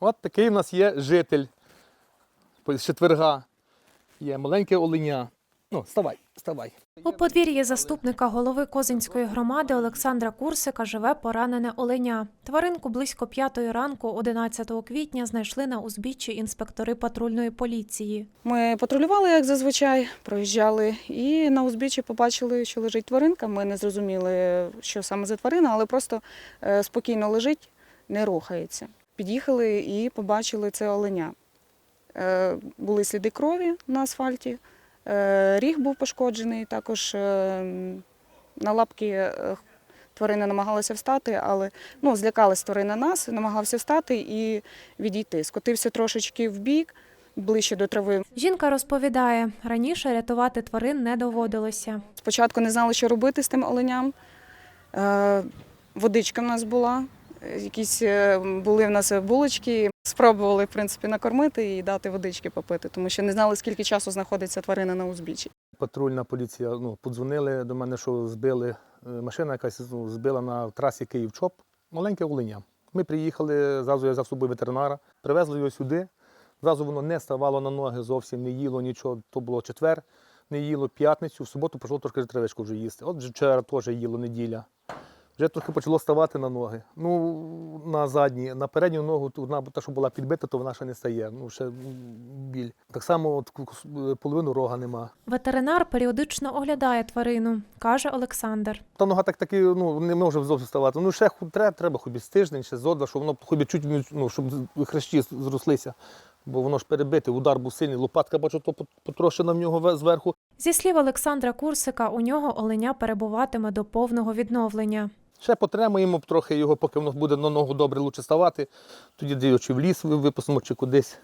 От такий в нас є житель з четверга. Є маленьке оленя. Ну, вставай, вставай. У подвір'ї заступника голови Козинської громади Олександра Курсика живе поранене оленя. Тваринку близько п'ятої ранку, 11 квітня, знайшли на узбіччі інспектори патрульної поліції. Ми патрулювали, як зазвичай, проїжджали, і на узбіччі побачили, що лежить тваринка. Ми не зрозуміли, що саме за тварина, але просто е, спокійно лежить, не рухається. Під'їхали і побачили це оленя. Е, Були сліди крові на асфальті, е, ріг був пошкоджений, також е, на лапки тварина намагалася встати, але ну, злякалась тварина нас, намагався встати і відійти. Скотився трошечки в бік, ближче до трави. Жінка розповідає, раніше рятувати тварин не доводилося. Спочатку не знали, що робити з тим оленям. Водичка в нас була, якісь е, були в нас булочки. Спробували, в принципі, накормити і дати водички попити, тому що не знали, скільки часу знаходиться тварина на узбіччі. Патрульна поліція ну, подзвонили до мене, що збили е, машина якась ну, збила на трасі Київ-Чоп. Маленьке оленя. Ми приїхали, зразу я взяв з собою ветеринара, привезли його сюди. Зразу воно не ставало на ноги, зовсім не їло нічого. То було четвер, не їло п'ятницю, в суботу почало трошки травичку вже їсти. От вже вчора теж їло неділя. Вже трохи почало ставати на ноги. Ну, на задні, на передню ногу, вона та, що була підбита, то вона ще не стає. Ну, ще біль. Так само от, половину рога нема. Ветеринар періодично оглядає тварину, каже Олександр. Та нога так таки ну, не може зовсім вставати. Ну, ще треба, треба хоч з тиждень, ще зо два, щоб воно хоч чуть, ну, щоб хрящі зрослися. Бо воно ж перебите, удар був сильний, лопатка, бачу, то потрошена в нього зверху. Зі слів Олександра Курсика, у нього оленя перебуватиме до повного відновлення. Ще потримаємо трохи його, поки воно буде на ногу добре лучше ставати. Тоді чи в ліс випустимо, чи кудись.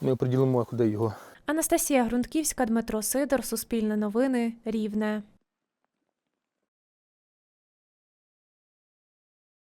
Ми оприділимо, куди його. Анастасія Грунтківська, Дмитро Сидор, Суспільне новини, Рівне.